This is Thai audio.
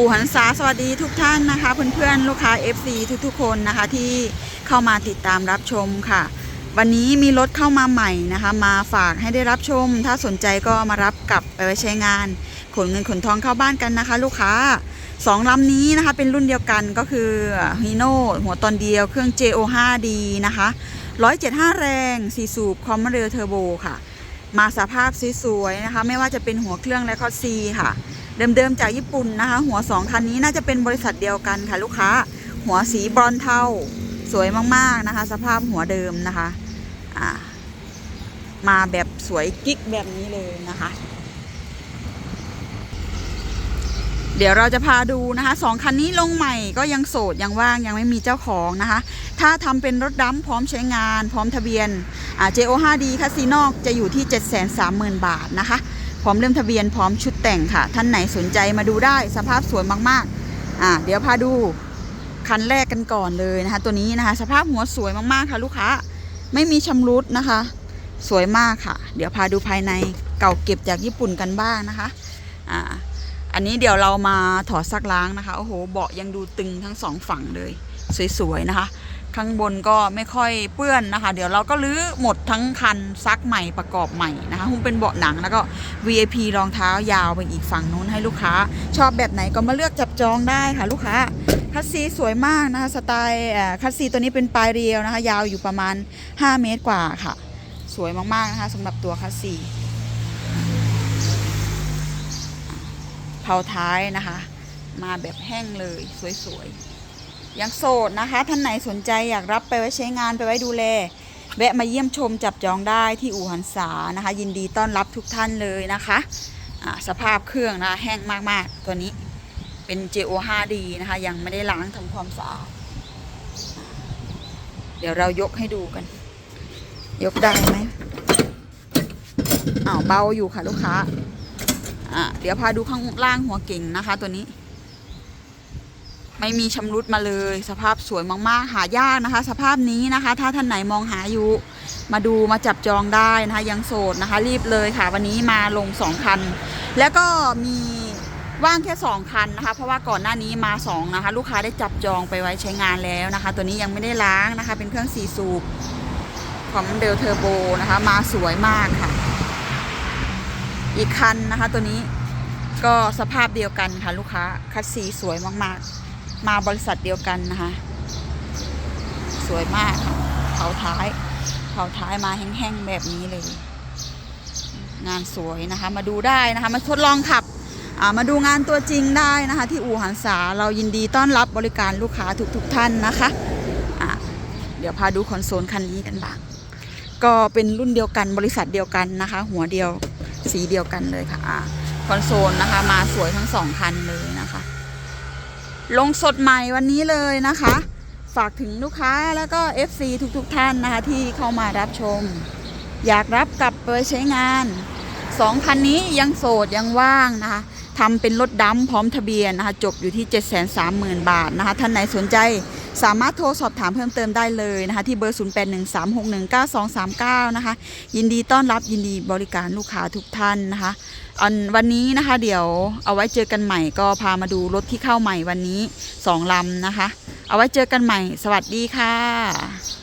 อู่หันษาสวัสดีทุกท่านนะคะเพื่อนๆลูกค้า FC ทุกๆ คนนะคะที่เข้ามาติดตามรับชมค่ะ วันนี้มีรถเข้ามาใหม่นะคะ มาฝากให้ได้รับชม ถ้าสนใจก็มารับกลับไปไว้ใช้งานขนเงินขนทองเข้าบ้านกันนะคะ ลูกค้าสองลำนี้นะคะเป็นรุ่นเดียวกันก็คือฮีโน่หัวตอนเดียวเครื่อง JO5D นะคะ175 แรง4สูบคอมมานเรลเทอร์โบค่ะ มาสภาพสวยๆนะคะ ไม่ว่าจะเป็นหัวเครื่องและคอซีค่ะ เดิมๆจากญี่ปุ่นนะคะ หัว 2 คันนี้น่าจะเป็นบริษัทเดียวกันค่ะ ลูกค้า หัวสีบรอนเทาสวยมากๆนะคะ สภาพหัวเดิมนะคะามาแบบสวยกิ๊กแบบนี้เลยนะคะ เดี๋ยวเราจะพาดูนะคะสองคันนี้ลงใหม่ก็ยังโสดยังว่างยังไม่มีเจ้าของนะคะ ถ้าทำเป็นรถดำพร้อมใช้งาน พร้อมทะเบียนอ่า JO5D คัสซีนอกจะอยู่ที่ 730,000 บาทนะคะ พร้อมเล่มทะเบียนพร้อมชุดแต่งค่ะ ท่านไหนสนใจมาดูได้สภาพสวยมากๆอ่าเดี๋ยวพาดูคันแรกกันก่อนเลยนะคะ ตัวนี้นะคะ สภาพหัวสวยมากๆค่ะลูกค้าไม่มีชำรุดนะคะ สวยมากค่ะ เดี๋ยวพาดูภายในเก่าเก็บจากญี่ปุ่นกันบ้างนะคะอ่าอันนี้เดี๋ยวเรามาถอดซักล้างนะคะโอ้โหเบาะยังดูตึงทั้งสองฝั่งเลย สวยๆนะคะ ข้างบนก็ไม่ค่อยเปื้อนนะคะ เดี๋ยวเราก็รื้อหมดทั้งคันซักใหม่ประกอบใหม่นะคะหุ้มเป็นเบาะหนังแล้วก็ VIP รองเท้ายาวไปอีกฝั่งนู้นให้ลูกค้า ชอบแบบไหนก็มาเลือกจับจองได้ค่ะลูกค้าคัสซีสวยมากนะคะสไตล์คัสซีตัวนี้เป็นปลายเรียวนะคะ ยาวอยู่ประมาณ 5 เมตรกว่าค่ะ สวยมากๆนะคะสำหรับตัวคัสซีเผาท้ายนะคะ มาแบบแห้งเลยสวยๆ ยังโสดนะคะ ท่านไหนสนใจอยากรับไปไว้ใช้งานไปไว้ดูแล แวะมาเยี่ยมชมจับจองได้ที่อู่หันษานะคะ ยินดีต้อนรับทุกท่านเลยนะคะสภาพเครื่องนะแห้งมากๆ ตัวนี้เป็น JO5D นะคะ ยังไม่ได้ล้างทำความสะอาดเดี๋ยวเรายกให้ดูกัน ยกได้ไหมอ้าวเบาอยู่ค่ะลูกค้าอะเดี๋ยวพาดูข้างล่างหัวเก่งนะคะ ตัวนี้ ไม่มีชำรุดมาเลย สภาพสวยมากๆ หายากนะคะ สภาพนี้นะคะ ถ้าท่านไหนมองหาอยู่มาดูมาจับจองได้นะคะ ยังโสดนะคะ รีบเลยค่ะ วันนี้มาลงสองคัน แล้วก็มีว่างแค่สองคันนะคะ เพราะว่าก่อนหน้านี้มาสองนะคะ ลูกค้าได้จับจองไปไว้ใช้งานแล้วนะคะ ตัวนี้ยังไม่ได้ล้างนะคะ เป็นเครื่องสีสูบของเดลเทอร์โบนะคะ มาสวยมากค่ะ อีกคันนะคะ ตัวนี้ก็สภาพเดียวกันค่ะ ลูกค้าคัดสีสวยมากๆ มาบริษัทเดียวกันนะคะ สวยมากค่ะเผาท้ายเผาท้ายมาแห้งๆแบบนี้เลย งานสวยนะคะ มาดูได้นะคะ มาทดลองขับมาดูงานตัวจริงได้นะคะ ที่อู่หันษาเรายินดีต้อนรับบริการลูกค้าทุกๆท่านนะคะะเดี๋ยวพาดูคอนโซลคันนี้กันบ้างก็เป็นรุ่นเดียวกันบริษัทเดียวกันนะคะ หัวเดียวสีเดียวกันเลยค่ะอ่าคอนโซลนะคะ มาสวยทั้งสองคันเลยนะคะ ลงสดใหม่วันนี้เลยนะคะ ฝากถึงลูกค้าแล้วก็ FC ทุกๆทท่านนะคะ ที่เข้ามารับชม อยากรับกลับไปใช้งานสองคันนี้ยังโสดยังว่างนะคะทำเป็นรถดำพร้อมทะเบียนนะคะ จบอยู่ที่ 730,000 บาทนะคะ ท่านไหนสนใจ สามารถโทรสอบถามเพิ่มเติมได้เลยนะคะ ที่เบอร์ 0813619239 นะคะ ยินดีต้อนรับยินดีบริการลูกค้าทุกท่านนะคะอันวันนี้นะคะเดี๋ยวเอาไว้เจอกันใหม่ก็พามาดูรถที่เข้าใหม่วันนี้สองลำนะคะ เอาไว้เจอกันใหม่ สวัสดีค่ะ